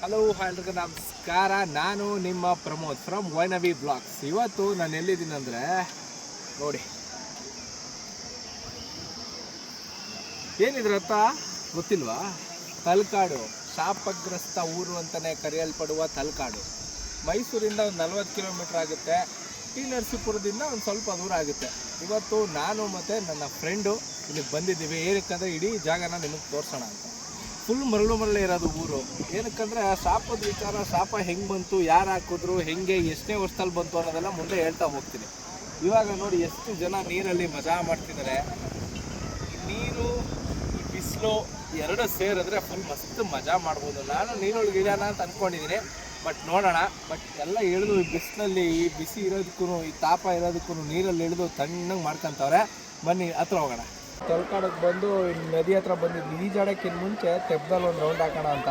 Hello, ಎಲ್ರಿಗೂ ನಮಸ್ಕಾರ. ನಾನು ನಿಮ್ಮ ಪ್ರಮೋದ್ ಫ್ರಮ್ ವೈನವಿ ಬ್ಲಾಗ್ಸ್. ಇವತ್ತು ನಾನು ಎಲ್ಲಿದ್ದೀನಿ ಅಂದರೆ, ನೋಡಿ. ಏನಿದ್ರ ಗೊತ್ತಿಲ್ವಾ? ತಲಕಾಡು. ಶಾಪಗ್ರಸ್ತ ಊರು ಅಂತಲೇ ಕರೆಯಲ್ಪಡುವ ತಲಕಾಡು. ಮೈಸೂರಿಂದ ಒಂದು ನಲ್ವತ್ತು ಕಿಲೋಮೀಟ್ರ್ ಆಗುತ್ತೆ. ಟಿ ನರಸೀಪುರದಿಂದ ಒಂದು ಸ್ವಲ್ಪ ದೂರ ಆಗುತ್ತೆ. ಇವತ್ತು ನಾನು ಮತ್ತು ನನ್ನ ಫ್ರೆಂಡು ಇಲ್ಲಿಗೆ ಬಂದಿದ್ದೀವಿ. ಏನಕ್ಕಂದರೆ ಇಡೀ ಜಾಗನ ನಿಮಗೆ ತೋರಿಸೋಣ ಅಂತ. ಫುಲ್ ಮರಳು ಮರಳು ಇರೋದು ಊರು. ಏನಕ್ಕಂದ್ರೆ ಶಾಪದ ವಿಚಾರ ಶಾಪ ಹೆಂಗೆ ಬಂತು, ಯಾರು ಹಾಕಿದ್ರು, ಹೆಂಗೆ, ಎಷ್ಟನೇ ವರ್ಷದಲ್ಲಿ ಬಂತು ಅನ್ನೋದೆಲ್ಲ ಮುಂದೆ ಹೇಳ್ತಾ ಹೋಗ್ತೀನಿ. ಇವಾಗ ನೋಡಿ ಎಷ್ಟು ಜನ ನೀರಲ್ಲಿ ಮಜಾ ಮಾಡ್ತಿದ್ದಾರೆ ನೀರು ಈ ಬಿಸಿಲು ಎರಡು ಸೇರಿದ್ರೆ ಫುಲ್ ಮಸ್ತ್ ಮಜಾ ಮಾಡ್ಬೋದು. ನಾನು ನೀರೊಳಗೆ ಇಳಿಯೋಣ ಅಂತ ಅಂದ್ಕೊಂಡಿದ್ದೀನಿ ಬಟ್ ನೋಡೋಣ. ಬಟ್ ಎಲ್ಲ ಇಳಿದು ಈ ಬಿಸಿಲಲ್ಲಿ ಈ ಬಿಸಿ ಇರೋದಕ್ಕೂ ಈ ತಾಪ ಇರೋದಕ್ಕೂ ನೀರಲ್ಲಿ ಇಳಿದು ತಣ್ಣಗೆ ಮಾಡ್ಕೊಂತವ್ರೆ, ಬನ್ನಿ ಹತ್ರ ಹೋಗೋಣ. ತಲ್ಕಾಡಕ್ಕೆ ಬಂದು ನದಿ ಹತ್ರ ಬಂದಿದ್ದು ಈಜಾಡೋಕ್ಕಿಂತ ಮುಂಚೆ ತೆಪ್ಪದಲ್ಲಿ ಒಂದು ರೌಂಡ್ ಹಾಕೋಣ ಅಂತ.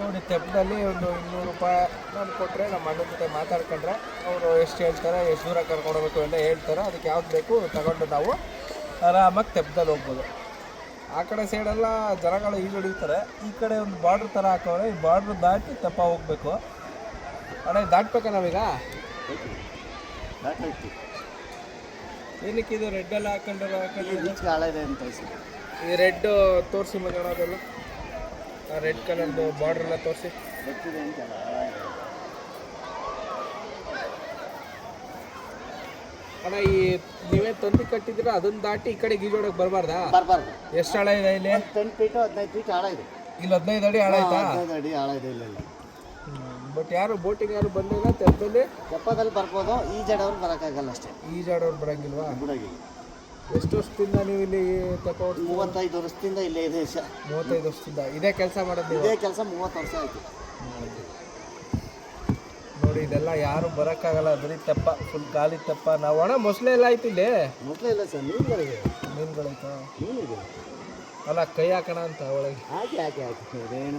ನೋಡಿ ತೆಪ್ಪದಲ್ಲಿ ಒಂದು ಇನ್ನೂರು ರೂಪಾಯಿ ನಾನು ಕೊಟ್ಟರೆ ನಮ್ಮ ಅಣ್ಣನ ಜೊತೆ ಮಾತಾಡ್ಕೊಂಡ್ರೆ ಅವರು ಎಷ್ಟು ಹೇಳ್ತಾರೆ, ಎಷ್ಟು ದೂರ ಕರ್ಕೊಂಡೋಗ್ಬೇಕು ಎಲ್ಲ ಹೇಳ್ತಾರೆ. ಅದಕ್ಕೆ ಯಾವ್ದು ಬೇಕು ತಗೊಂಡು ನಾವು ಆರಾಮಾಗಿ ತೆಪ್ಪದಲ್ಲಿ ಹೋಗ್ಬೋದು. ಆ ಕಡೆ ಸೈಡೆಲ್ಲ ಜನಗಳು ಈಜು ಹೊಡಿತಾರೆ. ಈ ಕಡೆ ಒಂದು ಬಾರ್ಡ್ರ್ ಥರ ಹಾಕೋರೆ ಈ ಬಾರ್ಡ್ರ್ ದಾಟಿ ತೆಪ್ಪ ಹೋಗ್ಬೇಕು. ಅಣ್ಣ, ದಾಟ್ಬೇಕಾ ನಾವೀಗ? ಏನಕ್ಕೆ ಇದು ರೆಡ್ ಎಲ್ಲ ಬೀಚ್ ಕಾಳ ಇದೆ? ಅಂತ. ಈ ರೆಡ್ ತೋರಿಸಿ ಮಗಳ ಅದೆಲ್ಲ? ರೆಡ್ ಕಲರ್ದು ಬಾರ್ಡರ್ ಎಲ್ಲ ತೋರಿಸಿ. ಗೊತ್ತಿದೆ ಅಂತಲ್ಲ ಅಣ್ಣ ಈ ನೀವೇ ತಂತಿ ಕಟ್ಟಿದ್ರೆ ಅದನ್ನ ದಾಟಿ ಈ ಕಡೆ ಗೀಜೋಡಕ್ಕೆ ಬರಬಾರ್ದಾ? ಬರಬಾರ್ದು. ಎಷ್ಟು ಆಳ ಇದೆ ಇಲ್ಲಿ? ಟೆನ್ ಫೀಟು ಹದಿನೈದು ಫೀಟ್ ಆಳ ಇದೆ. ಇಲ್ಲಿ ಹದಿನೈದು ಅಡಿ ಆಳ ಆಯ್ತಾ? ಹದಿನೈದು ಅಡಿ ಆಳ ಇದೆ ಇಲ್ಲ. ಬಟ್ ಯಾರು ಬೋಟಿಂಗ್ ಯಾರು ಬಂದಿಲ್ಲ ತೆಪ್ಪದಲ್ಲಿ ತೆಪ್ಪದಲ್ಲಿ ಬರ್ಬೋದು ಈ ಜಡವ್ರು ಬರೋಕ್ಕಾಗಲ್ಲ ಅಷ್ಟೇ. ಈಜಾಡೋರು ಬರಂಗಿಲ್ವಾ? ಬುಡಗಿ ಎಷ್ಟು ವರ್ಷದಿಂದ ನೀವು ಇಲ್ಲಿ ಓಡಿಸ್ತೀವಿ ಮೂವತ್ತೈದು ವರ್ಷದಿಂದ ಇಲ್ಲೇ ಇದೆ ಮೂವತ್ತೈದು ವರ್ಷದಿಂದ. ಇದೇ ಕೆಲಸ ಮಾಡೋದು ಇದೇ ಕೆಲಸ ಮೂವತ್ತು ವರ್ಷ ಆಯಿತು. ನೋಡಿ ಇದೆಲ್ಲ ಯಾರು ಬರೋಕ್ಕಾಗಲ್ಲ. ಬರೀ ತೆಪ್ಪ ಫುಲ್ ಖಾಲಿ ತೆಪ್ಪ. ನಾವು ಒಣ ಮೊಸಳೆ ಎಲ್ಲ ಆಯ್ತು ಇಲ್ಲಿ? ಮೊಸಳೆ ಇಲ್ಲ ಸರ್ ಮೀನುಗಳಿಗೆ ಮೀನುಗಳಾಯ್ತಾ? ಮೀನಿಗೆ ಅಲ್ಲ ಕೈ ಹಾಕೋಣ ಅಂತ ಒಳಗೆ. ಹಾಕಿ ಹಾಕಿ ಹಾಕಿ ಅದೇನು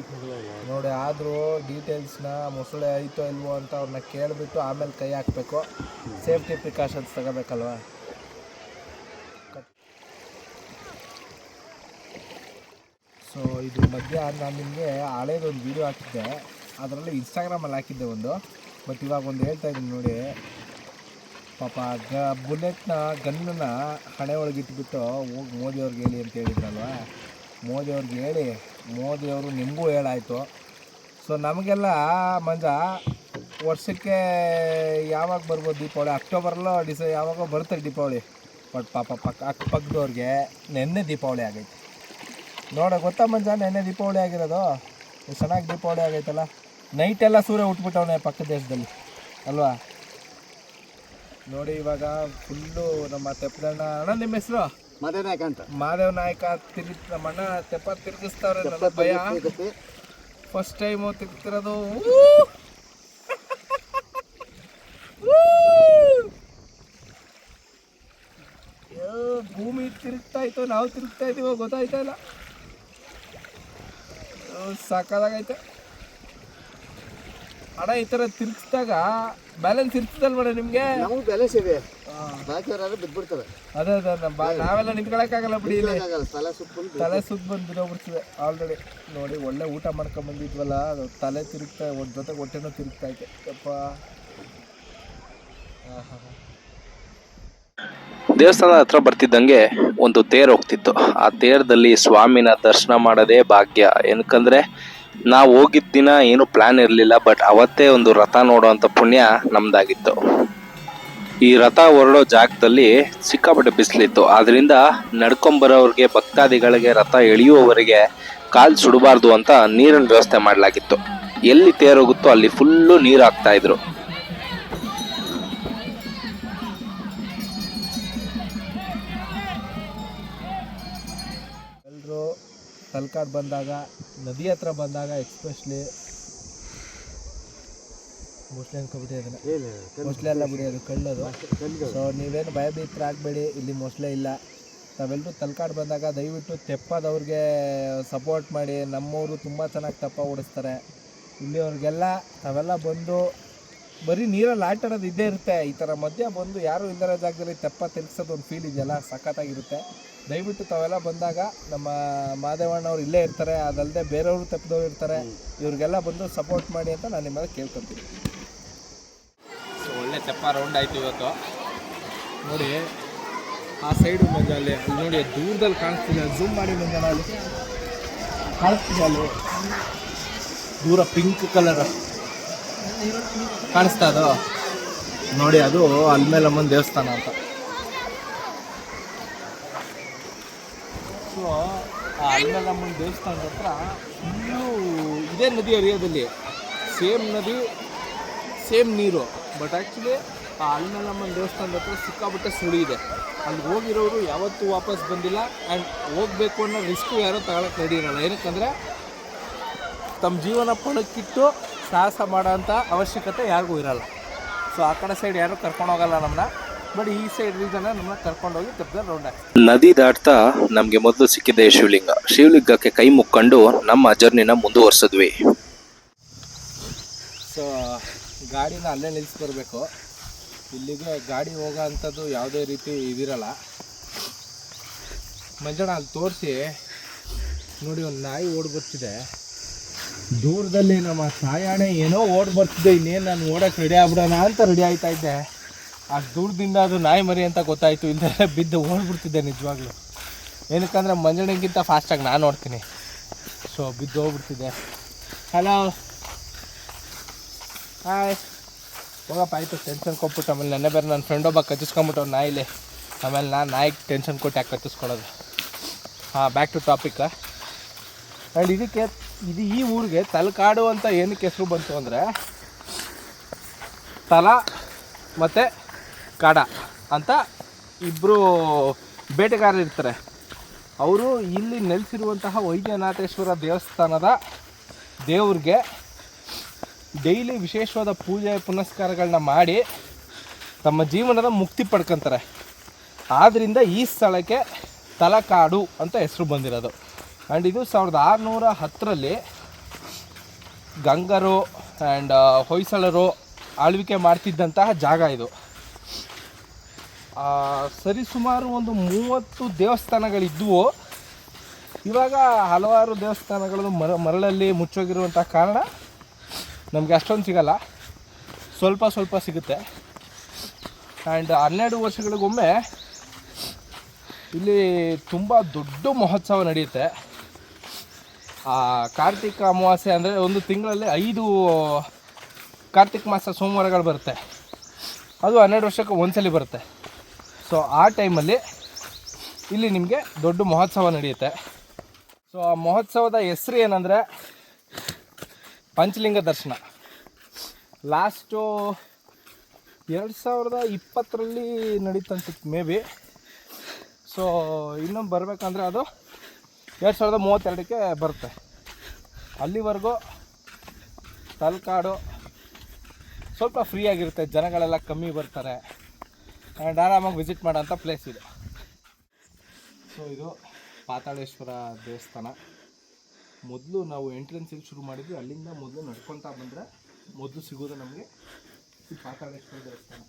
ನೋಡಿ ಆದರೂ ಡೀಟೇಲ್ಸ್ನ ಮೊಸಳೆ ಐತೋ ಇಲ್ವೋ ಅಂತ ಅವ್ರನ್ನ ಕೇಳಿಬಿಟ್ಟು ಆಮೇಲೆ ಕೈ ಹಾಕಬೇಕು. Safety precautions ತಗೋಬೇಕಲ್ವಾ? ಸೊ ಇದು ಮಧ್ಯ ನಾನು ನಿಮಗೆ ಹಳೇದೊಂದು ವೀಡಿಯೋ ಹಾಕಿದ್ದೆ. ಅದರಲ್ಲಿ ಇನ್ಸ್ಟಾಗ್ರಾಮಲ್ಲಿ ಹಾಕಿದ್ದೆ ಒಂದು. ಬಟ್ ಇವಾಗ ಒಂದು ಹೇಳ್ತಾ ಇದ್ದೀನಿ ನೋಡಿ. ಪಾಪ ಗ, ಬುಲೆಟ್ನ ಗನ್ನನ್ನು ಹಣೆ ಒಳಗೆ ಇಟ್ಬಿಟ್ಟು ಹೋಗಿ ಮೋದಿಯವ್ರಿಗೆ ಹೇಳಿ ಅಂತ ಹೇಳಿದ್ರಲ್ವ? ಮೋದಿಯವ್ರಿಗೆ ಹೇಳಿ, ಮೋದಿಯವರು ನಿಮಗೂ ಹೇಳಾಯಿತು. ಸೊ ನಮಗೆಲ್ಲ ಮಂಜ, ವರ್ಷಕ್ಕೆ ಯಾವಾಗ ಬರ್ಬೋದು ದೀಪಾವಳಿ? ಅಕ್ಟೋಬರಲ್ಲೋ ಡಿಸ, ಯಾವಾಗೋ ಬರುತ್ತೆ ದೀಪಾವಳಿ. ಬಟ್ ಪಾಪ ಪಕ್ಕ ಅಕ್ಕಪಕ್ಕದವ್ರಿಗೆ ನೆನ್ನೆ ದೀಪಾವಳಿ ಆಗೈತೆ. ನೋಡ, ಗೊತ್ತಾ ಮಂಜ, ನೆನ್ನೆ ದೀಪಾವಳಿ ಆಗಿರೋದು? ಚೆನ್ನಾಗಿ ದೀಪಾವಳಿ ಆಗೈತಲ್ಲ? ನೈಟೆಲ್ಲ ಸೂರ್ಯ ಉಟ್ಬಿಟ್ಟವನೆ ಪಕ್ಕ ದೇಶದಲ್ಲಿ, ಅಲ್ವಾ? ನೋಡಿ ಇವಾಗ ಫುಲ್ಲು ನಮ್ಮ ತೆಪ್ಪದಣ್ಣ ಅಣ್ಣ ನಿಮ್ಮ ಹೆಸರು? ಮಾದೇವನಾಯಕ ಅಂತ. ಮಾದೇವ ನಾಯಕ ತಿರುಗಿ ನಮ್ಮ ಅಣ್ಣ ತೆಪ್ಪ ತಿರುಗಿಸ್ತಾವ್ರೆ ನನ್ನ ಭಯ. ಫಸ್ಟ್ ಟೈಮು ತಿರುಗ್ತಿರೋದು. ಭೂಮಿ ತಿರುಗ್ತಾ ಇತ್ತು ನಾವು ತಿರುಗ್ತಾ ಇದೀವೋ ಗೊತ್ತಾಯ್ತಾ ಇಲ್ಲ. ಸಾಕಾಗೈತೆ ಅಣ್ಣ ಈ ಥರ ತಿರ್ಗಿಸಿದಾಗ ಬ್ಯಾಲೆನ್ಸ್ ಇರ್ತದಲ್ವಣ ನಿಮಗೆ? ನಾವು ಬ್ಯಾಲೆನ್ಸ್ ಇದೆ ಬಾಕಿಯವರಾದ್ರೆ ಬಿದ್ದುಬಿಡ್ತಾರೆ ಅದೇ ಅದೇ ನಮ್ಮ ಬಾ- ನಾವೆಲ್ಲ ನಿಂತ್ಕೊಳಕ್ಕಾಗಲ್ಲ ಬಿಡಿ ಇಲ್ಲಿ. ಆಗಲ್ಲ ತಲೆ ಸುತ್ತ ತಲೆ ಸುತ್ತ ಬಂದು ಬಿದ್ದೋಗ್ಬಿಡ್ತದೆ ಆಲ್ರೆಡಿ ನೋಡಿ ಒಳ್ಳೆ ಊಟ ಮಾಡ್ಕೊಂಡ್ ಬಂದಿದ್ವಲ್ಲ ಅದು ತಲೆ ತಿರುಗ್ತಾ ಒಂದು ಜೊತೆಗೆ ಹೊಟ್ಟೆನೂ ತಿರುಗ್ತಾ ಐತೆ ಯಪ್ಪ. ದೇವಸ್ಥಾನದ ಹತ್ರ ಬರ್ತಿದ್ದಂಗೆ ಒಂದು ತೇರು ಹೋಗ್ತಿತ್ತು. ಆ ತೇರದಲ್ಲಿ ಸ್ವಾಮಿನ ದರ್ಶನ ಮಾಡೋದೇ ಭಾಗ್ಯ. ಏನಕ್ಕಂದ್ರೆ ನಾವು ಹೋಗಿದ್ದ ದಿನ ಏನು ಪ್ಲಾನ್ ಇರಲಿಲ್ಲ ಬಟ್ ಅವತ್ತೇ ಒಂದು ರಥ ನೋಡುವಂಥ ಪುಣ್ಯ ನಮ್ದಾಗಿತ್ತು. ಈ ರಥ ಹೊರಡೋ ಜಾಗದಲ್ಲಿ ಸಿಕ್ಕಾಪಟ್ಟೆ ಬಿಸಿಲಿತ್ತು. ಆದ್ದರಿಂದ ನಡ್ಕೊಂಬರೋರಿಗೆ, ಭಕ್ತಾದಿಗಳಿಗೆ ರಥ ಎಳೆಯುವವರಿಗೆ ಕಾಲು ಸುಡಬಾರ್ದು ಅಂತ ನೀರಿನ ವ್ಯವಸ್ಥೆ ಮಾಡಲಾಗಿತ್ತು. ಎಲ್ಲಿ ತೇರೋಗುತ್ತೋ ಅಲ್ಲಿ ಫುಲ್ಲು ನೀರು ಹಾಕ್ತಾ ಇದ್ರು. ತಲ್ಕಾಡ್ ಬಂದಾಗ ನದಿ ಹತ್ರ ಬಂದಾಗ ಎಕ್ಸ್ಪೆಷಲಿ ಮೋಸ್ಟ್ಲಿ ಅನ್ಕೊಬಿಟ್ಟು ಅದನ್ನ. ಮೋಸ್ಟ್ಲಿ ಎಲ್ಲ ಬಿಡಿ ಅದು ಕಳ್ಳದು. ಸೊ ನೀವೇನು ಭಯಭೀತರಾಗಬೇಡಿ ಇಲ್ಲಿ ಮೊಸಳೆ ಇಲ್ಲ. ತಾವೆಲ್ಲರೂ ತಲ್ಕಾಡ್ ಬಂದಾಗ ದಯವಿಟ್ಟು ತೆಪ್ಪದವ್ರಿಗೆ ಸಪೋರ್ಟ್ ಮಾಡಿ ನಮ್ಮವರು ತುಂಬ ಚೆನ್ನಾಗಿ ತೆಪ್ಪ ಓಡಿಸ್ತಾರೆ. ಇಲ್ಲಿಯವ್ರಿಗೆಲ್ಲ ತಾವೆಲ್ಲ ಬಂದು ಬರೀ ನೀರಲ್ಲಿ ಆಟ ಆಡೋದು ಇದ್ದೇ ಇರುತ್ತೆ. ಈ ಥರ ಮಧ್ಯ ಬಂದು ಯಾರು ಇಲ್ಲದ ಜಾಗದಲ್ಲಿ ತೆಪ್ಪ ತಿರ್ಗ್ಸೋದು ಒಂದು ಫೀಲ್ ಇದೆಯಲ್ಲ, ಸಖತ್ತಾಗಿರುತ್ತೆ. ದಯವಿಟ್ಟು ತಾವೆಲ್ಲ ಬಂದಾಗ ನಮ್ಮ ಮಾದೇವಣ್ಣವ್ರು ಇಲ್ಲೇ ಇರ್ತಾರೆ. ಅದಲ್ಲದೆ ಬೇರೆಯವರು ತೆಪ್ಪದವ್ರು ಇರ್ತಾರೆ. ಇವ್ರಿಗೆಲ್ಲ ಬಂದು ಸಪೋರ್ಟ್ ಮಾಡಿ ಅಂತ ನಾನು ನಿಮ್ಮಲ್ಲಿ ಕೇಳ್ಕೊತೀನಿ. ಸೊ ಒಳ್ಳೆ ತೆಪ್ಪ ರೌಂಡ್ ಆಯಿತು ಇವತ್ತು. ನೋಡಿ, ಆ ಸೈಡು ಅಲ್ಲಿ. ಅಲ್ಲಿ ನೋಡಿ, ದೂರದಲ್ಲಿ ಕಾಣಿಸ್ತಿದೆ. ಝೂಮ್ ಮಾಡಿ ಬಂದ ಅಲ್ಲಿ ಕಾಣಿಸ್ತಿದೆ ಅಲ್ಲಿ. ದೂರ ಪಿಂಕ್ ಕಲರ್ ಕಾಣಿಸ್ತಾ ಅದು ನೋಡಿ, ಅದು ಅಲ್ಮೇಲಮ್ಮನ ದೇವಸ್ಥಾನ ಅಂತ. ಸೊ ಆ ಅಲ್ಮೇಲಮ್ಮನ ದೇವಸ್ಥಾನದ ಹತ್ರ ಫುಲ್ಲು ಇದೇ ನದಿ ಹರಿಯೋದಲ್ಲಿ. ಸೇಮ್ ನದಿ ಸೇಮ್ ನೀರು. ಬಟ್ ಆ್ಯಕ್ಚುಲಿ ಆ ಅಲ್ಮೇಲಮ್ಮನ ದೇವಸ್ಥಾನದ ಹತ್ರ ಸಿಕ್ಕಾಬಿಟ್ಟೆ ಸುಳಿ ಇದೆ. ಅಲ್ಲಿ ಹೋಗಿರೋರು ಯಾವತ್ತೂ ವಾಪಸ್ ಬಂದಿಲ್ಲ. ಆ್ಯಂಡ್ ಹೋಗಬೇಕು ಅನ್ನೋ ರಿಸ್ಕು ಯಾರೂ ತಗೊಳಕ್ಕೆ ರೆಡಿ ಇರಲ್ಲ. ಏನಕ್ಕಂದರೆ, ತಮ್ಮ ಜೀವನ ಪಣಕ್ಕಿಟ್ಟು ಸಾಹಸ ಮಾಡೋಂಥ ಅವಶ್ಯಕತೆ ಯಾರಿಗೂ ಇರಲ್ಲ. ಸೊ ಆ ಕಡೆ ಸೈಡ್ ಯಾರು ಕರ್ಕೊಂಡು ಹೋಗಲ್ಲ ನಮ್ಮನ್ನ ಬಟ್ ಈ ಸೈಡ್ ರೀಸನ್ ನಮ್ಮನ್ನ ಕರ್ಕೊಂಡೋಗಿ ತಪ್ಪದ ರೌಂಡ್ ನದಿ ದಾಟ್ತಾ ನಮಗೆ ಮೊದಲು ಸಿಕ್ಕಿದೆ ಶಿವಲಿಂಗ. ಶಿವಲಿಂಗಕ್ಕೆ ಕೈ ಮುಕ್ಕೊಂಡು ನಮ್ಮ ಜರ್ನಿನ ಮುಂದುವರ್ಸಿದ್ವಿ. ಸೊ ಗಾಡಿನ ಅಲ್ಲೇ ನಿಲ್ಲಿಸಿ ಬರಬೇಕು ಇಲ್ಲಿಗೆ ಗಾಡಿ ಹೋಗೋ ಅಂಥದ್ದು ಯಾವುದೇ ರೀತಿ ಇದಿರಲ್ಲ. ಮಂಜಣ್ಣ ಅಲ್ಲಿ ತೋರಿಸಿ. ನೋಡಿ ಒಂದು ನಾಯಿ ಓಡಿ ಬರ್ತಿದೆ. ದೂರದಲ್ಲಿ ನಮ್ಮ ಸಾಯಾಣೆ ಏನೋ ಓಡ್ ಬರ್ತಿದ್ದೆ ಇನ್ನೇನು ನಾನು ಓಡಕ್ಕೆ ರೆಡಿ ಆಗ್ಬಿಡೋಣ ಅಂತ ರೆಡಿ ಆಯ್ತಾ ಇದ್ದೆ. ಆ ದೂರದಿಂದ ಅದು ನಾಯಿ ಮರಿ ಅಂತ ಗೊತ್ತಾಯಿತು ಇಲ್ಲದೆ ಬಿದ್ದು ಓಡ್ಬಿಡ್ತಿದ್ದೆ ನಿಜವಾಗ್ಲೂ. ಏನಕ್ಕಂದ್ರೆ ಮಂಜಣಿಗಿಂತ ಫಾಸ್ಟಾಗಿ ನಾನು ನೋಡ್ತೀನಿ. ಸೊ ಬಿದ್ದು ಹೋಗ್ಬಿಡ್ತಿದ್ದೆ. ಹಲೋ ಹಾಯ್ ಹೋಗಪ್ಪ, ಆಯಿತು ಟೆನ್ಷನ್ ಕೊಟ್ಬಿಟ್ಟು, ಆಮೇಲೆ ನೆನ್ನೆ ಬೇರೆ ನನ್ನ ಫ್ರೆಂಡ್ ಒಬ್ಬ ಕಚ್ಚಿಸ್ಕೊಂಬಿಟ್ಟು ನಾಯಿಲಿ. ಆಮೇಲೆ ನಾನು ನಾಯಿಗೆ ಟೆನ್ಷನ್ ಕೊಟ್ಟು ಯಾಕೆ ಕಚ್ಚಿಸ್ಕೊಳ್ಳೋದು? ಹಾಂ ಬ್ಯಾಕ್ ಟು ಟಾಪಿಕ್ ಆ್ಯಂಡ್ ಇದಕ್ಕೆ ಇದು ಈ ಊರಿಗೆ ತಲಕಾಡು ಅಂತ ಏನಕ್ಕೆ ಹೆಸರು ಬಂತು ಅಂದರೆ ತಲ ಮತ್ತು ಕಾಡ ಅಂತ ಇಬ್ಬರು ಬೇಟೆಗಾರರಿರ್ತಾರೆ ಅವರು ಇಲ್ಲಿ ನೆಲೆಸಿರುವಂತಹ ವೈದ್ಯನಾಥೇಶ್ವರ ದೇವಸ್ಥಾನದ ದೇವ್ರಿಗೆ ಡೈಲಿ ವಿಶೇಷವಾದ ಪೂಜೆ ಪುನಸ್ಕಾರಗಳನ್ನ ಮಾಡಿ ತಮ್ಮ ಜೀವನದ ಮುಕ್ತಿ ಪಡ್ಕೊತಾರೆ. ಆದ್ದರಿಂದ ಈ ಸ್ಥಳಕ್ಕೆ ತಲಕಾಡು ಅಂತ ಹೆಸರು ಬಂದಿರೋದು. ಆ್ಯಂಡ್ ಇದು ಸಾವಿರದ ಆರುನೂರ ಹತ್ತರಲ್ಲಿ ಗಂಗರು ಆ್ಯಂಡ್ ಹೊಯ್ಸಳರು ಆಳ್ವಿಕೆ ಮಾಡ್ತಿದ್ದಂತಹ ಜಾಗ ಇದು. ಸರಿಸುಮಾರು ಒಂದು ಮೂವತ್ತು ದೇವಸ್ಥಾನಗಳಿದ್ದವು ಇವಾಗ ಹಲವಾರು ದೇವಸ್ಥಾನಗಳು ಮರ, ಮರಳಲ್ಲಿ ಮುಚ್ಚೋಗಿರುವಂಥ ಕಾರಣ ನಮಗೆ ಅಷ್ಟೊಂದು ಸಿಗಲ್ಲ. ಸ್ವಲ್ಪ ಸ್ವಲ್ಪ ಸಿಗುತ್ತೆ. ಆ್ಯಂಡ್ ಹನ್ನೆರಡು ವರ್ಷಗಳಿಗೊಮ್ಮೆ ಇಲ್ಲಿ ತುಂಬ ದೊಡ್ಡ ಮಹೋತ್ಸವ ನಡೆಯುತ್ತೆ. ಕಾರ್ತಿಕ ಅಮಾವಾಸ್ಯೆ ಅಂದರೆ ಒಂದು ತಿಂಗಳಲ್ಲಿ ಐದು, ಕಾರ್ತಿಕ ಮಾಸ ಸೋಮವಾರಗಳು ಬರುತ್ತೆ. ಅದು ಹನ್ನೆರಡು ವರ್ಷಕ್ಕೆ ಒಂದ್ಸಲಿ ಬರುತ್ತೆ. ಸೊ ಆ ಟೈಮಲ್ಲಿ ಇಲ್ಲಿ ನಿಮಗೆ ದೊಡ್ಡ ಮಹೋತ್ಸವ ನಡೆಯುತ್ತೆ. ಸೊ ಆ ಮಹೋತ್ಸವದ ಹೆಸರು ಏನಂದರೆ ಪಂಚಲಿಂಗ ದರ್ಶನ. ಲಾಸ್ಟು ಎರಡು ಸಾವಿರದ ಇಪ್ಪತ್ತರಲ್ಲಿ ನಡೀತಂತ ಮೇ ಬಿ ಸೊ ಇನ್ನೊಂದು ಬರಬೇಕಂದ್ರೆ ಅದು ಎರಡು ಸಾವಿರದ ಮೂವತ್ತೆರಡಕ್ಕೆ ಬರುತ್ತೆ. ಅಲ್ಲಿವರೆಗೂ ತಲಕಾಡು ಸ್ವಲ್ಪ ಫ್ರೀ ಆಗಿರುತ್ತೆ, ಜನಗಳೆಲ್ಲ ಕಮ್ಮಿ ಬರ್ತಾರೆ. ಆ್ಯಂಡ್ ಆರಾಮಾಗಿ ವಿಸಿಟ್ ಮಾಡೋಂಥ ಪ್ಲೇಸ್ ಇದು. ಸೊ ಇದು ಪಾತಾಳೇಶ್ವರ ದೇವಸ್ಥಾನ. ಮೊದಲು ನಾವು ಎಂಟ್ರೆನ್ಸ್ ಇಲ್ಲಿ ಶುರು ಮಾಡಿದ್ವಿ, ಅಲ್ಲಿಂದ ಮೊದಲು ನಡ್ಕೊತಾ ಬಂದರೆ ಮೊದಲು ಸಿಗೋದು ನಮಗೆ ಪಾತಾಳೇಶ್ವರ ದೇವಸ್ಥಾನ.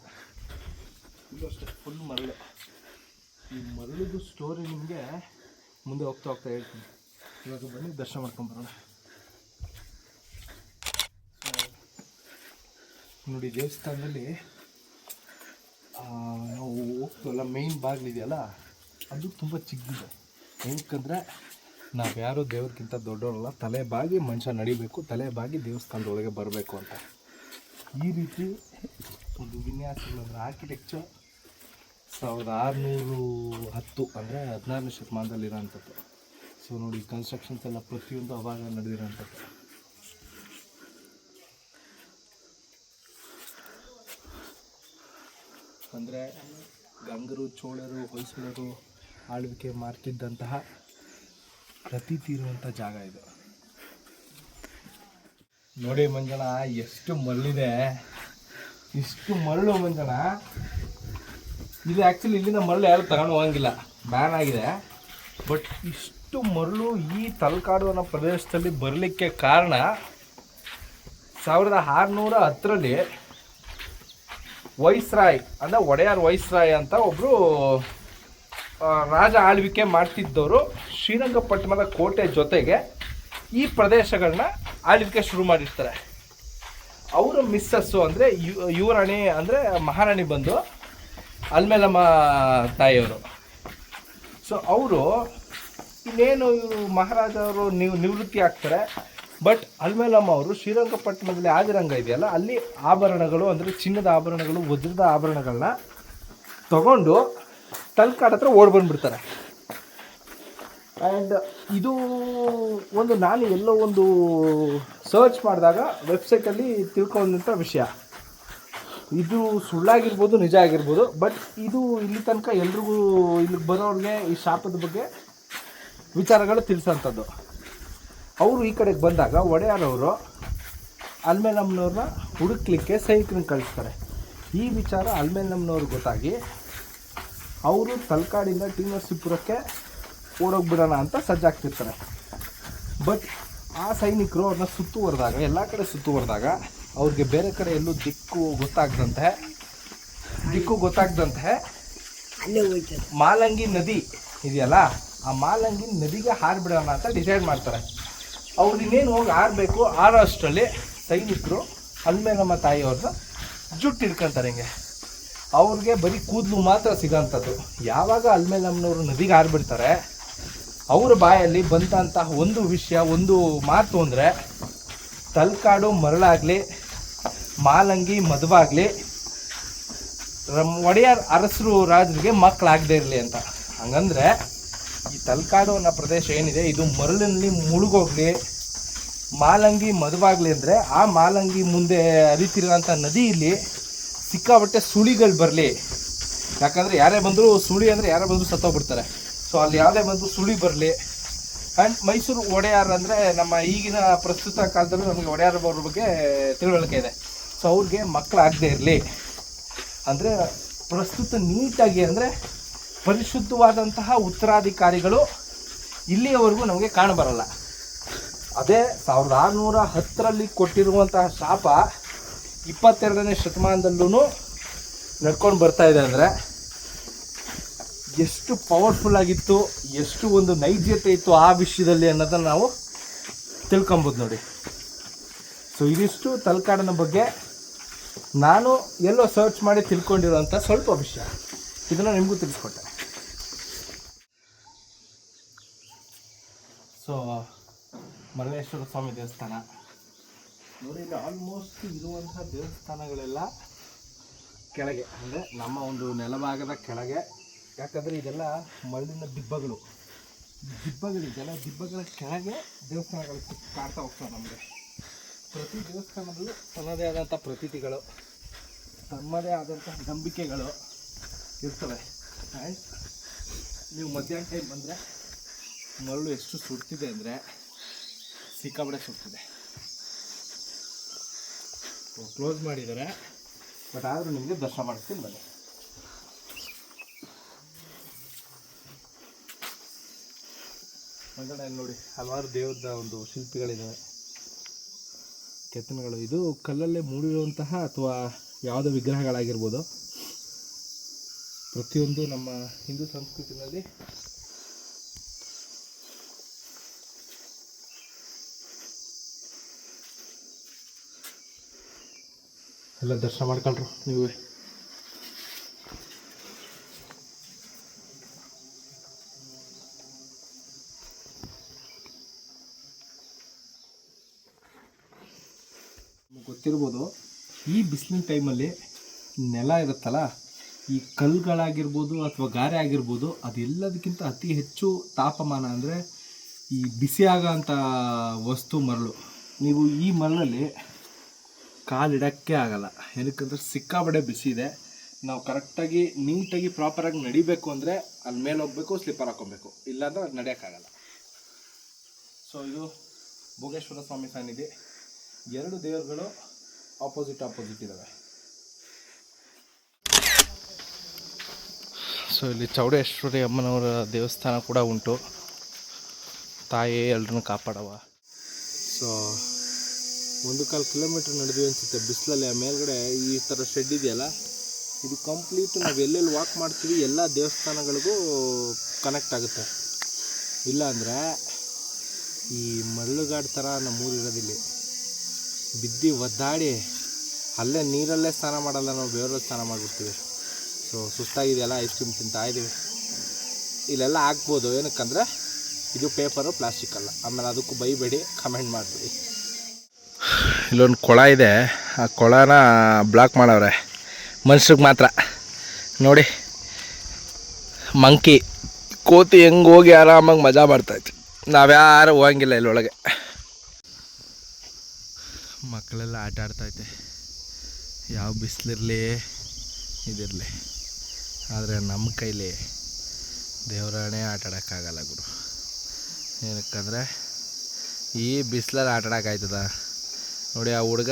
ಇದು ಅಷ್ಟೇ ಫುಲ್ ಮರಳು. ಈ ಮರಳಿದು ಸ್ಟೋರಿ ನಿಮಗೆ ಮುಂದೆ ಹೋಗ್ತಾ ಹೋಗ್ತಾ ಹೇಳ್ತೀನಿ. ಇವಾಗ ಬನ್ನಿ, ದರ್ಶನ ಮಾಡ್ಕೊಂಬರೋಣ ನೋಡಿ ದೇವಸ್ಥಾನದಲ್ಲಿ ನಾವು ಹೋಗ್ತೀವಲ್ಲ ಮೇಯ್ನ್ ಬಾಗಿಲಿದೆಯಲ್ಲ ಅದು ತುಂಬ ಚಿಕ್ಕದಿದೆ. ಏನಕ್ಕಂದರೆ ನಾವು ಯಾರು ದೇವ್ರಿಗಿಂತ ದೊಡ್ಡವರಲ್ಲ, ತಲೆ ಬಾಗಿ ಮನುಷ್ಯ ನಡಿಬೇಕು, ತಲೆ ಬಾಗಿ ದೇವಸ್ಥಾನದೊಳಗೆ ಬರಬೇಕು ಅಂತ. ಈ ರೀತಿ ಒಂದು ವಿನ್ಯಾಸಗಳು ಆರ್ಕಿಟೆಕ್ಚರ್ ಸಾವಿರದ ಆರುನೂರು ಹತ್ತು ಅಂದರೆ ಹದಿನಾರನೇ ಶತಮಾನದಲ್ಲಿರೋಂಥದ್ದು ಸೊ ನೋಡಿ ಕನ್ಸ್ಟ್ರಕ್ಷನ್ಸ್ ಎಲ್ಲ ಪ್ರತಿಯೊಂದು ಅವಾಗ ನಡೆದಿರೋಂಥದ್ದು. ಅಂದರೆ ಗಂಗರು, ಚೋಳರು, ಹೊಯ್ಸಳರು ಆಳ್ವಿಕೆ ಮಾಡ್ತಿದ್ದಂತಹ ಪ್ರತೀತಿ ಇರುವಂಥ ಜಾಗ ಇದು. ನೋಡಿ ಮಂಜಣ ಎಷ್ಟು ಮರಳಿದೆ. ಇಷ್ಟು ಮರಳು ಮಂಜಣ ಇದು ಆ್ಯಕ್ಚುಲಿ ಇಲ್ಲಿಂದ ಮರಳು ಯಾರು ತಗೊಂಡು ಹೋಗಂಗಿಲ್ಲ ಬ್ಯಾನ್ ಆಗಿದೆ. ಬಟ್ ಇಷ್ಟು ಮರಳು ಈ ತಲಕಾಡು ಅನ್ನೋ ಪ್ರದೇಶದಲ್ಲಿ ಬರಲಿಕ್ಕೆ ಕಾರಣ ಸಾವಿರದ ಆರುನೂರ ಹತ್ತರಲ್ಲಿ ವೈಸ್ರಾಯ್, ಅಂದರೆ ಒಡೆಯರ್ ವೈಸ್ರಾಯ್ ಅಂತ ಒಬ್ಬರು ರಾಜ ಆಳ್ವಿಕೆ ಮಾಡ್ತಿದ್ದವರು ಶ್ರೀರಂಗಪಟ್ಟಣದ ಕೋಟೆ ಜೊತೆಗೆ ಈ ಪ್ರದೇಶಗಳನ್ನ ಆಳ್ವಿಕೆ ಶುರು ಮಾಡಿರ್ತಾರೆ. ಅವರ ಮಿಸ್ಸಸ್ಸು ಅಂದರೆ ಯುವರಾಣಿ ಅಂದರೆ ಮಹಾರಾಣಿ ಬಂದು ಅಲ್ಮೇಲಮ್ಮ ತಾಯಿಯವರು. ಸೊ ಅವರು ಇನ್ನೇನು ಇವರು ಮಹಾರಾಜ ಅವರು ನಿವ್, ನಿವೃತ್ತಿ ಆಗ್ತಾರೆ. ಬಟ್ ಅಲ್ಮೇಲಮ್ಮ ಅವರು ಶ್ರೀರಂಗಪಟ್ಟಣದಲ್ಲಿ ಆದಿರಂಗ ಇದೆಯಲ್ಲ, ಅಲ್ಲಿ ಆಭರಣಗಳು ಅಂದರೆ ಚಿನ್ನದ ಆಭರಣಗಳು, ವಜ್ರದ ಆಭರಣಗಳನ್ನ ತಗೊಂಡು ತಲ್ಕಾಡ್ ಹತ್ರ ಓಡ್ ಬಂದ್ಬಿಡ್ತಾರೆ. ಆ್ಯಂಡ್ ಇದು ಒಂದು ನಾನು ಎಲ್ಲೋ ಒಂದು ಸರ್ಚ್ ಮಾಡಿದಾಗ ವೆಬ್ಸೈಟಲ್ಲಿ ತಿಳ್ಕೊಂಡಂಥ ವಿಷಯ. ಇದು ಸುಳ್ಳಾಗಿರ್ಬೋದು, ನಿಜ ಆಗಿರ್ಬೋದು ಬಟ್ ಇದು ಇಲ್ಲಿ ತನಕ ಎಲ್ರಿಗೂ ಇಲ್ಲಿಗೆ ಬರೋರಿಗೆ ಈ ಶಾಪದ ಬಗ್ಗೆ ವಿಚಾರಗಳು ತಿಳಿಸೋಂಥದ್ದು. ಅವರು ಈ ಕಡೆಗೆ ಬಂದಾಗ ಒಡೆಯಾರವರು ಅಲ್ಮೇಲಮ್ಮನವ್ರನ್ನ ಹುಡುಕ್ಲಿಕ್ಕೆ ಸೈನಿಕರನ್ನ ಕಳಿಸ್ತಾರೆ. ಈ ವಿಚಾರ ಅಲ್ಮೇಲಮ್ಮನವ್ರಿಗೆ ಗೊತ್ತಾಗಿ ಅವರು ತಲಕಾಡಿಂದ ಟಿ ನರಸೀಪುರಕ್ಕೆ ಓಡೋಗ್ಬಿಡೋಣ ಅಂತ ಸಜ್ಜಾಗ್ತಿರ್ತಾರೆ. ಬಟ್ ಆ ಸೈನಿಕರು ಅವ್ರನ್ನ ಸುತ್ತುವರೆದಾಗ, ಎಲ್ಲ ಕಡೆ ಸುತ್ತುವರೆದಾಗ ಅವ್ರಿಗೆ ಬೇರೆ ಕಡೆ ಎಲ್ಲೂ ದಿಕ್ಕು ಗೊತ್ತಾಗ್ದಂತೆ ದಿಕ್ಕು ಗೊತ್ತಾಗ್ದಂತೆ ಮಾಲಂಗಿ ನದಿ ಇದೆಯಲ್ಲ ಆ ಮಾಲಂಗಿ ನದಿಗೆ ಹಾರ್ಬಿಡೋಣ ಅಂತ ಡಿಸೈಡ್ ಮಾಡ್ತಾರೆ. ಅವ್ರು ಇನ್ನೇನು ಹೋಗಿ ಆರಬೇಕು ಆರೋ ಅಷ್ಟರಲ್ಲಿ ಸೈನಿಕರು ಅಲ್ಮೇಲಮ್ಮ ತಾಯಿಯವ್ರನ್ನ ಜುಟ್ಟು ಹಿಡ್ಕೊಂತಾರೆ ಹಿಂಗೆ. ಅವ್ರಿಗೆ ಬರೀ ಕೂದಲು ಮಾತ್ರ ಸಿಗೋಂಥದ್ದು. ಯಾವಾಗ ಅಲ್ಮೇಲಮ್ಮನವರು ನದಿಗೆ ಹಾರ್ಬಿಡ್ತಾರೆ ಅವ್ರ ಬಾಯಲ್ಲಿ ಬಂದಂತಹ ಒಂದು ವಿಷಯ ಒಂದು ಮಾತು ಅಂದರೆ ತಲ್ಕಾಡು ಮರಳಾಗಲಿ ಮಾಲಂಗಿ ಮದುವಾಗಲಿ ರಮ್ ಒಡೆಯರ್ ಅರಸರು ರಾಜರಿಗೆ ಮಕ್ಕಳಾಗದೇ ಇರಲಿ ಅಂತ. ಹಂಗಂದ್ರೆ ಈ ತಲ್ಕಾಡು ಅನ್ನೋ ಪ್ರದೇಶ ಏನಿದೆ, ಇದು ಮರಳಿನಲ್ಲಿ ಮುಳುಗೋಗ್ಲಿ, ಮಾಲಂಗಿ ಮದುವಾಗ್ಲಿ ಅಂದರೆ ಆ ಮಾಲಂಗಿ ಮುಂದೆ ಹರಿತಿರೋಂಥ ನದಿಯಲ್ಲಿ ಸಿಕ್ಕಾಬಟ್ಟೆ ಸುಳಿಗಳು ಬರಲಿ. ಯಾಕಂದರೆ ಯಾರೇ ಬಂದರೂ ಸುಳಿ ಅಂದರೆ ಯಾರೇ ಬಂದರೂ ಸತ್ತೋಗ್ಬಿಡ್ತಾರೆ. ಸೊ ಅಲ್ಲಿ ಯಾವುದೇ ಬಂದರೂ ಸುಳಿ ಬರಲಿ. ಆ್ಯಂಡ್ ಮೈಸೂರು ಒಡೆಯಾರ್ ಅಂದರೆ ನಮ್ಮ ಈಗಿನ ಪ್ರಸ್ತುತ ಕಾಲದಲ್ಲೂ ನಮಗೆ ಒಡೆಯಾರ್ ಬಗ್ಗೆ ತಿಳುವಳಿಕೆ ಇದೆ. ಸೊ ಅವ್ರಿಗೆ ಮಕ್ಕಳಾಗದೇ ಇರಲಿ. ಅಂದರೆ ಪ್ರಸ್ತುತ ನೀಟಾಗಿ ಅಂದರೆ ಪರಿಶುದ್ಧವಾದಂತಹ ಉತ್ತರಾಧಿಕಾರಿಗಳು ಇಲ್ಲಿಯವರೆಗೂ ನಮಗೆ ಕಾಣಬರಲ್ಲ ಅದೇ ಸಾವಿರದ ಆರುನೂರ ಹತ್ತರಲ್ಲಿ ಕೊಟ್ಟಿರುವಂತಹ ಶಾಪ ಇಪ್ಪತ್ತೆರಡನೇ ಶತಮಾನದಲ್ಲೂ ನಡ್ಕೊಂಡು ಬರ್ತಾ ಇದೆ ಅಂದರೆ ಎಷ್ಟು ಪವರ್ಫುಲ್ ಆಗಿತ್ತು, ಎಷ್ಟು ಒಂದು ನೈಜತೆ ಇತ್ತು ಆ ವಿಷಯದಲ್ಲಿ ಅನ್ನೋದನ್ನು ನಾವು ತಿಳ್ಕೊಬೋದು ನೋಡಿ. ಸೊ ಇದಿಷ್ಟು ತಲಕಾಡಿನ ಬಗ್ಗೆ ನಾನು ಎಲ್ಲೋ ಸರ್ಚ್ ಮಾಡಿ ತಿಳ್ಕೊಂಡಿರೋಂಥ ಸ್ವಲ್ಪ ವಿಷಯ. ಇದನ್ನು ನಿಮಗೂ ತಿಳಿಸ್ಕೊಟ್ಟೆ ಸೊ ಮರಳೇಶ್ವರ ಸ್ವಾಮಿ ದೇವಸ್ಥಾನ. ನೋಡಿ, ಇಲ್ಲಿ ಆಲ್ಮೋಸ್ಟ್ ಇರುವಂಥ ದೇವಸ್ಥಾನಗಳೆಲ್ಲ ಕೆಳಗೆ, ಅಂದರೆ ನಮ್ಮ ಒಂದು ನೆಲಭಾಗದ ಕೆಳಗೆ. ಯಾಕಂದರೆ ಇದೆಲ್ಲ ಮರಳಿನ ದಿಬ್ಬಗಳು. ದಿಬ್ಬಗಳಿದೆಲ್ಲ ದಿಬ್ಬಗಳ ಕೆಳಗೆ ದೇವಸ್ಥಾನಗಳು ಕಾಡ್ತಾ ಹೋಗ್ತವೆ ನಮಗೆ. ಪ್ರತಿ ದೇವಸ್ಥಾನದಲ್ಲೂ ತನ್ನದೇ ಆದಂಥ ಪ್ರತೀತಿಗಳು, ತಮ್ಮದೇ ಆದಂಥ ನಂಬಿಕೆಗಳು ಇರ್ತವೆ. ಆ್ಯಂಡ್ ನೀವು ಮಧ್ಯಾಹ್ನ ಟೈಮ್ ಬಂದರೆ ಮರಳು ಎಷ್ಟು ಸುಡ್ತಿದೆ ಅಂದರೆ ಸಿಕ್ಕಾಬಡೆ ಸುಡ್ತಿದೆ. ಕ್ಲೋಸ್ ಮಾಡಿದ್ದಾರೆ. ಬಟ್ ಆದರೂ ನಿಮಗೆ ದರ್ಶನ ಮಾಡಿಸ್ತೀನಿ ಬನ್ನಿ. ಹೊರಗಡೆ ನೋಡಿ, ಹಲವಾರು ದೇವ್ರದ ಒಂದು ಶಿಲ್ಪಿಗಳಿದ್ದಾವೆ ಕೆತ್ತನೆಗಳು. ಇದು ಕಲ್ಲಲ್ಲೇ ಮೂಡಿರುವಂತಹ ಅಥವಾ ಯಾವುದೋ ವಿಗ್ರಹಗಳಾಗಿರ್ಬೋದು. ಪ್ರತಿಯೊಂದು ನಮ್ಮ ಹಿಂದೂ ಸಂಸ್ಕೃತಿನಲ್ಲಿ ಎಲ್ಲ ದರ್ಶನ ಮಾಡ್ಕೊಂಡ್ರು ನೀವು. ಗೊತ್ತಿರ್ಬೋದು, ಈ ಬಿಸಿಲಿನ ಟೈಮಲ್ಲಿ ನೆಲ ಇರುತ್ತಲ್ಲ, ಈ ಕಲ್ಲುಗಳಾಗಿರ್ಬೋದು ಅಥವಾ ಗಾರೆ ಆಗಿರ್ಬೋದು, ಅದೆಲ್ಲದಕ್ಕಿಂತ ಅತಿ ಹೆಚ್ಚು ತಾಪಮಾನ ಅಂದರೆ ಈ ಬಿಸಿ ಆಗೋಂಥ ವಸ್ತು ಮರಳು. ನೀವು ಈ ಮರಳಲ್ಲಿ ಕಾಲಿಡೋಕ್ಕೆ ಆಗಲ್ಲ. ಏನಕ್ಕಂದ್ರೆ ಸಿಕ್ಕಾಬಡೆ ಬಿಸಿ ಇದೆ. ನಾವು ಕರೆಕ್ಟಾಗಿ, ನೀಟಾಗಿ ಪ್ರಾಪರಾಗಿ ನಡಿಬೇಕು ಅಂದರೆ ಅಲ್ಲಿ ಮೇಲೆ ಹೋಗಬೇಕು, ಸ್ಲಿಪ್ಪರ್ ಹಾಕೊಬೇಕು. ಇಲ್ಲಾಂದ್ರೆ ಅದು ನಡೆಯೋಕ್ಕಾಗಲ್ಲ ಸೊ ಇದು ಭೋಗೇಶ್ವರ ಸ್ವಾಮಿ ಸನ್ನಿಧಿ. ಎರಡು ದೇವರುಗಳು ಆಪೋಸಿಟ್ ಆಪೋಸಿಟ್ ಇದ್ದಾವೆ. ಸೊ ಇಲ್ಲಿ ಚೌಡೇಶ್ವರಿ ಅಮ್ಮನವರ ದೇವಸ್ಥಾನ ಕೂಡ ಉಂಟು. ತಾಯಿ ಎಲ್ರನ್ನೂ ಕಾಪಾಡವ ಸೊ ಒಂದು ಕಾಲು ಕಿಲೋಮೀಟ್ರ್ ನಡೆದ್ವಿ ಅನಿಸುತ್ತೆ ಬಿಸಿಲಲ್ಲಿ ಆ ಮೇಲ್ಗಡೆ ಈ ಥರ ಶೆಡ್ ಇದೆಯಲ್ಲ ಇದು ಕಂಪ್ಲೀಟ್ ನಾವು ಎಲ್ಲೆಲ್ಲಿ ವಾಕ್ ಮಾಡ್ತೀವಿ ಎಲ್ಲ ದೇವಸ್ಥಾನಗಳಿಗೂ ಕನೆಕ್ಟ್ ಆಗುತ್ತೆ. ಇಲ್ಲ ಅಂದರೆ ಈ ಮರಳುಗಾಡು ಥರ ನಮ್ಮೂರು ಇರೋದಿಲ್ಲಿ. ಬಿದ್ದು ಒದ್ದಾಡಿ ಅಲ್ಲೇ ನೀರಲ್ಲೇ ಸ್ನಾನ ಮಾಡಲ್ಲ ನಾವು ಬೇರೆಯವ್ರಲ್ಲಿ ಸ್ನಾನ ಮಾಡಿಬಿಡ್ತೀವಿ ಸೊ ಸುಸ್ತಾಗಿದೆಯಲ್ಲ ಐಸ್ ಕ್ರೀಮ್ ತಿಂತಾ ಇದ್ದೀವಿ. ಇಲ್ಲೆಲ್ಲ ಹಾಕ್ಬೋದು ಏನಕ್ಕಂದರೆ ಇದು ಪೇಪರು ಪ್ಲಾಸ್ಟಿಕ್ ಅಲ್ಲ. ಆಮೇಲೆ ಅದಕ್ಕೂ ಬೈಬೇಡಿ ಕಮೆಂಟ್ ಮಾಡಿಬಿಡಿ. ಇಲ್ಲೊಂದು ಕೊಳ ಇದೆ. ಆ ಕೊಳನ ಬ್ಲಾಕ್ ಮಾಡವ್ರೆ. ಮನುಷ್ಯಕ್ಕೆ ಮಾತ್ರ. ನೋಡಿ ಮಂಕಿ ಕೋತಿ ಹೆಂಗೆ ಹೋಗಿ ಆರಾಮಾಗಿ ಮಜಾ ಮಾಡ್ತಾಯಿತ್ತು ನಾವ್ಯಾರು ಹೋಗಂಗಿಲ್ಲ ಇಲ್ಲೊಳಗೆ. ಮಕ್ಕಳೆಲ್ಲ ಆಟ ಆಡ್ತೈತೆ ಯಾವ ಬಿಸಿಲಿರಲಿ, ಇದಿರಲಿ. ಆದರೆ ನಮ್ಮ ಕೈಲಿ ದೇವರಾಣೆ ಆಟ ಆಡೋಕ್ಕಾಗಲ್ಲ ಗುರು. ಏನಕ್ಕಂದ್ರೆ ಈ ಬಿಸಿಲಲ್ಲಿ ಆಟ ಆಡೋಕ್ಕಾಯ್ತದ ನೋಡಿ ಆ ಹುಡುಗ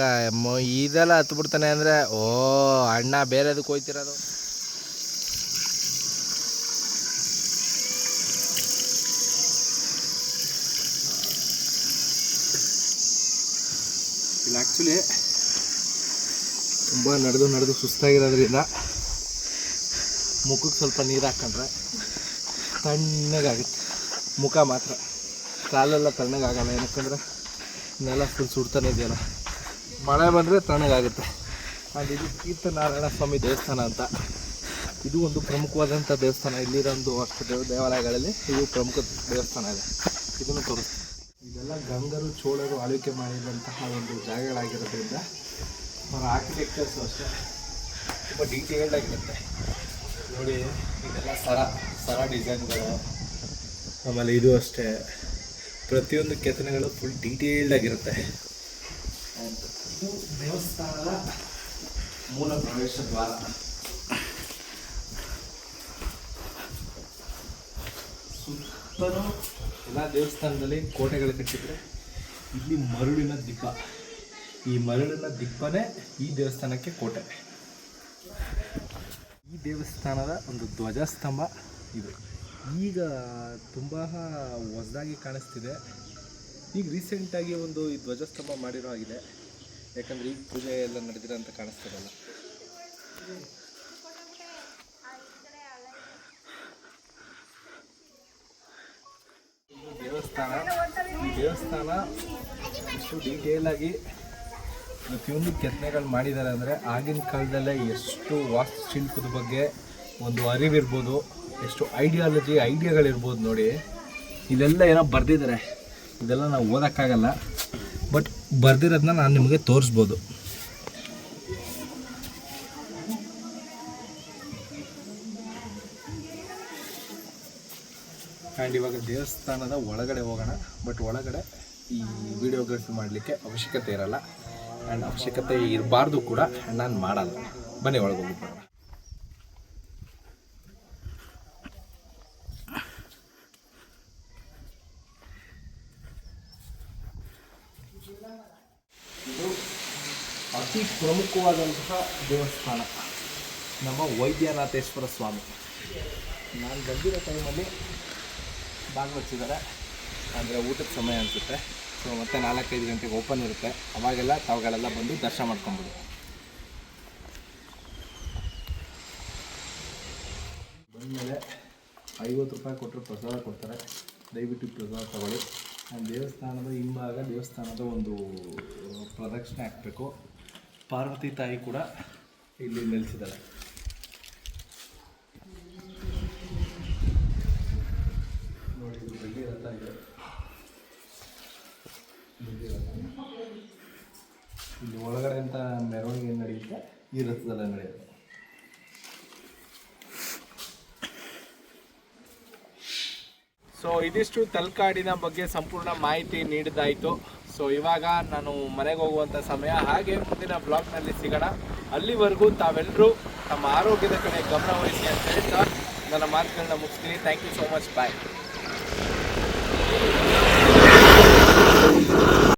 ಇದೆಲ್ಲ ಹತ್ಬಿಡ್ತಾನೆ ಅಂದರೆ, ಓ, ಅಣ್ಣ ಬೇರೆದಕ್ಕೆ ಹೋಯ್ತಿರೋದು. ಆ್ಯಕ್ಚುಲಿ ತುಂಬ ನಡೆದು ನಡೆದು ಸುಸ್ತಾಗಿರೋದ್ರಿಂದ ಮುಖಕ್ಕೆ ಸ್ವಲ್ಪ ನೀರು ಹಾಕ್ಕೊಂಡ್ರೆ ತಣ್ಣಗಾಗುತ್ತೆ. ಮುಖ ಮಾತ್ರ. ಕಾಲೆಲ್ಲ ತಣ್ಣಗಾಗಲ್ಲ. ಏನಕ್ಕಂದ್ರೆ ನೆಲ ಫುಲ್ ಸುಡ್ತಾನೆ ಇದೆಯಲ್ಲ. ಮಳೆ ಬಂದರೆ ತಣ್ಣಗಾಗುತ್ತೆ. ಅದು ಇದು ಕೀರ್ತನಾರಾಯಣ ಸ್ವಾಮಿ ದೇವಸ್ಥಾನ ಅಂತ. ಇದು ಒಂದು ಪ್ರಮುಖವಾದಂಥ ದೇವಸ್ಥಾನ. ಇಲ್ಲಿರೋದು ಅಷ್ಟು ದೇವ ದೇವಾಲಯಗಳಲ್ಲಿ ಇದು ಪ್ರಮುಖ ದೇವಸ್ಥಾನ ಇದೆ. ಇದನ್ನು ತೋರಿಸ್ತೀನಿ. ಇದೆಲ್ಲ ಗಂಗರು, ಚೋಳರು ಆಳ್ವಿಕೆ ಮಾಡಿದಂತಹ ಒಂದು ಜಾಗಗಳಾಗಿರೋದ್ರಿಂದ ಅವರ ಆರ್ಕಿಟೆಕ್ಚರ್ಸ್ ಅಷ್ಟೇ ತುಂಬ ಡೀಟೇಲ್ಡ್ ಆಗಿರುತ್ತೆ. ನೋಡಿ, ಇದೆಲ್ಲ ಸರ ಸರ ಡಿಸೈನ್ಗಳು ಆಮೇಲೆ ಇದು ಅಷ್ಟೇ. ಪ್ರತಿಯೊಂದು ಕೆತ್ತನೆಗಳು ಫುಲ್ ಡೀಟೇಲ್ಡ್ ಆಗಿರುತ್ತೆ. ಇದು ದೇವಸ್ಥಾನದ ಮೂಲ ಪ್ರವೇಶ ದ್ವಾರ. ಸುತ್ತಲೂ ಎಲ್ಲ ದೇವಸ್ಥಾನದಲ್ಲಿ ಕೋಟೆಗಳು ಕಟ್ಟಿದ್ರೆ ಇಲ್ಲಿ ಮರಳಿನ ದಿಬ್ಬ. ಈ ಮರಳಿನ ದಿಬ್ಬನೇ ಈ ದೇವಸ್ಥಾನಕ್ಕೆ ಕೋಟೆ. ಈ ದೇವಸ್ಥಾನದ ಒಂದು ಧ್ವಜಸ್ತಂಭ ಇದು. ಈಗ ತುಂಬ ಹೊಸದಾಗಿ ಕಾಣಿಸ್ತಿದೆ. ಈಗ ರೀಸೆಂಟಾಗಿ ಒಂದು ಈ ಧ್ವಜಸ್ತಂಭ ಮಾಡಿರೋ ಆಗಿದೆ ಯಾಕಂದರೆ ಈಗ ಪೂಜೆ ಎಲ್ಲ ನಡೆದಿರೋ ಅಂತ ಕಾಣಿಸ್ತಿರಲ್ಲ ಇದು ದೇವಸ್ಥಾನ ಈ ದೇವಸ್ಥಾನ. ಎಷ್ಟು ಡೀಟೇಲಾಗಿ ಪ್ರತಿಯೊಂದು ಕೆತ್ತನೆಗಳು ಮಾಡಿದ್ದಾರೆ ಅಂದರೆ ಆಗಿನ ಕಾಲದಲ್ಲೇ ಎಷ್ಟು ವಾಸ್ತುಶಿಲ್ಪದ ಬಗ್ಗೆ ಒಂದು ಅರಿವಿರ್ಬೋದು, ಎಷ್ಟು ಐಡಿಯಾಲಜಿ ಐಡಿಯಾಗಳಿರ್ಬೋದು ನೋಡಿ. ಇದೆಲ್ಲ ಏನೋ ಬರೆದಿದ್ದಾರೆ. ಇದೆಲ್ಲ ನಾವು ಓದೋಕ್ಕಾಗಲ್ಲ. ಬಟ್ ಬರೆದಿರೋದನ್ನ ನಾನು ನಿಮಗೆ ತೋರಿಸ್ಬೋದು. ಆ್ಯಂಡ್ ಇವಾಗ ದೇವಸ್ಥಾನದ ಒಳಗಡೆ ಹೋಗೋಣ ಬಟ್ ಒಳಗಡೆ ಈ ವಿಡಿಯೋಗ್ರಫಿ ಮಾಡಲಿಕ್ಕೆ ಅವಶ್ಯಕತೆ ಇರಲ್ಲ. ಆ್ಯಂಡ್ ಅವಶ್ಯಕತೆ ಇರಬಾರ್ದು ಕೂಡ ನಾನು ಮಾಡಲ್ಲ. ಬನ್ನಿ ಒಳಗೆ ಹೋಗಿ ಬರೋಣ ಅತಿ ಪ್ರಮುಖವಾದಂತಹ ದೇವಸ್ಥಾನ. ನಮ್ಮ ವೈದ್ಯನಾಥೇಶ್ವರ ಸ್ವಾಮಿ. ನಾನು ಬಂದಿರೋ ಟೈಮಲ್ಲಿ ಭಾಗವಹಿಸಿದ್ದಾರೆ ಅಂದರೆ ಊಟದ ಸಮಯ ಅನಿಸುತ್ತೆ. ಸೊ ಮತ್ತೆ ನಾಲ್ಕೈದು ಗಂಟೆಗೆ ಓಪನ್ ಇರುತ್ತೆ. ಅವಾಗೆಲ್ಲ ತಾವುಗಳೆಲ್ಲ ಬಂದು ದರ್ಶನ ಮಾಡ್ಕೊಬೋದು. ಬಂದಮೇಲೆ ಐವತ್ತು ರೂಪಾಯಿ ಕೊಟ್ಟರು ಪ್ರಸಾದ ಕೊಡ್ತಾರೆ. ದಯವಿಟ್ಟು ಪ್ರಸಾದ ತಗೊಳ್ಳಿ. ದೇವಸ್ಥಾನದ ಹಿಂಭಾಗ ದೇವಸ್ಥಾನದ ಒಂದು, ಪ್ರದಕ್ಷಿಣೆ ಹಾಕಬೇಕು. ಪಾರ್ವತಿ ತಾಯಿ ಕೂಡ ಇಲ್ಲಿ ನೆಲೆಸಿದ್ದಾರೆ ನೋಡಿ ಇದು ಬೆಳ್ಳಿ ರಥ ಇದೆ ಬೆಳ್ಳಿ ರಥ. ಒಳಗಡೆ ಮೆರವಣಿಗೆ ನಡೆಯುತ್ತೆ ಈ ರಥದಲ್ಲ ನಡೆಯುತ್ತೆ. ಸೊ ಇದಿಷ್ಟು ತಲ್ಕಾಡಿನ ಬಗ್ಗೆ ಸಂಪೂರ್ಣ ಮಾಹಿತಿ ನೀಡಿದಾಯಿತು ಸೊ ಇವಾಗ ನಾನು ಮನೆಗೆ ಹೋಗುವಂಥ ಸಮಯ. ಹಾಗೆ ಮುಂದಿನ ಬ್ಲಾಗ್ನಲ್ಲಿ ಸಿಗೋಣ. ಅಲ್ಲಿವರೆಗೂ ತಾವೆಲ್ಲರೂ ತಮ್ಮ ಆರೋಗ್ಯದ ಕಡೆ ಗಮನ ವಹಿಸಿ ಅಂತ ಹೇಳ್ತಾ ನನ್ನ ಮಾತುಗಳನ್ನ ಮುಗಿಸ್ತೀನಿ. Thank you so much bye